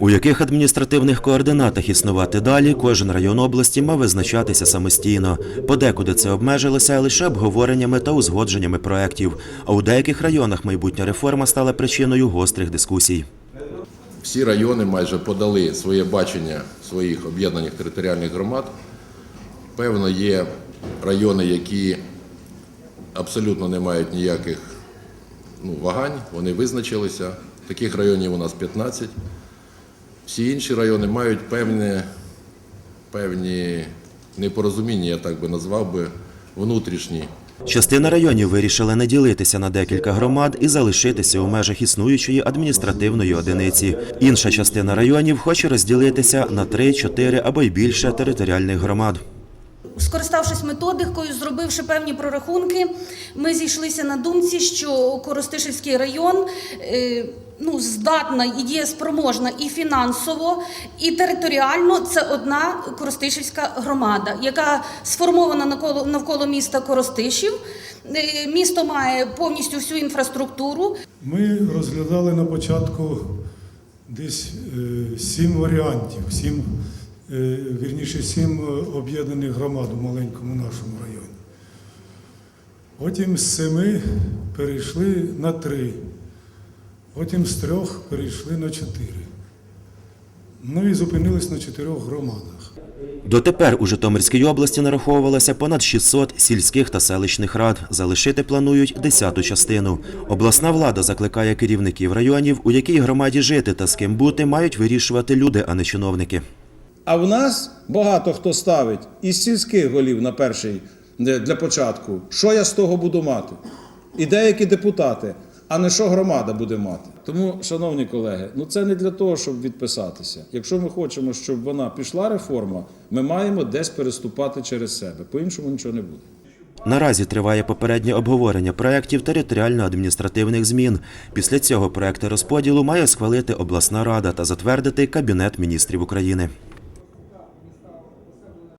У яких адміністративних координатах існувати далі, кожен район області мав визначатися самостійно. Подекуди це обмежилося лише обговореннями та узгодженнями проєктів. А у деяких районах майбутня реформа стала причиною гострих дискусій. Всі райони майже подали своє бачення своїх об'єднаних територіальних громад. Певно, є райони, які абсолютно не мають ніяких ну, вагань, вони визначилися. Таких районів у нас 15. Всі інші райони мають певні, певні непорозуміння, я так би назвав би, внутрішні. Частина районів вирішила не ділитися на декілька громад і залишитися у межах існуючої адміністративної одиниці. Інша частина районів хоче розділитися на три, чотири або й більше територіальних громад. Скориставшись методикою, зробивши певні прорахунки, ми зійшлися на думці, що Коростишівський район е, ну, здатна і дієспроможна і фінансово, і територіально це одна Коростишівська громада, яка сформована навколо, навколо міста Коростишів. Е, Місто має повністю всю інфраструктуру. Ми розглядали на початку десь е, сім варіантів, сім, вірніше, сім е, об'єднаних громад у маленькому нашому районі. Потім з семи перейшли на три, потім з трьох перейшли на чотири. Ну і зупинились на чотирьох громадах. Дотепер у Житомирській області нараховувалося понад 600 сільських та селищних рад. Залишити планують десяту частину. Обласна влада закликає керівників районів, у якій громаді жити та з ким бути, мають вирішувати люди, а не чиновники. А в нас багато хто ставить із сільських голів на перший для початку, що я з того буду мати. І деякі депутати, а не що громада буде мати. Тому, шановні колеги, ну це не для того, щоб відписатися. Якщо ми хочемо, щоб вона пішла реформа, ми маємо десь переступати через себе. По-іншому нічого не буде. Наразі триває попереднє обговорення проєктів територіально-адміністративних змін. Після цього проекти розподілу має схвалити обласна рада та затвердити Кабінет міністрів України.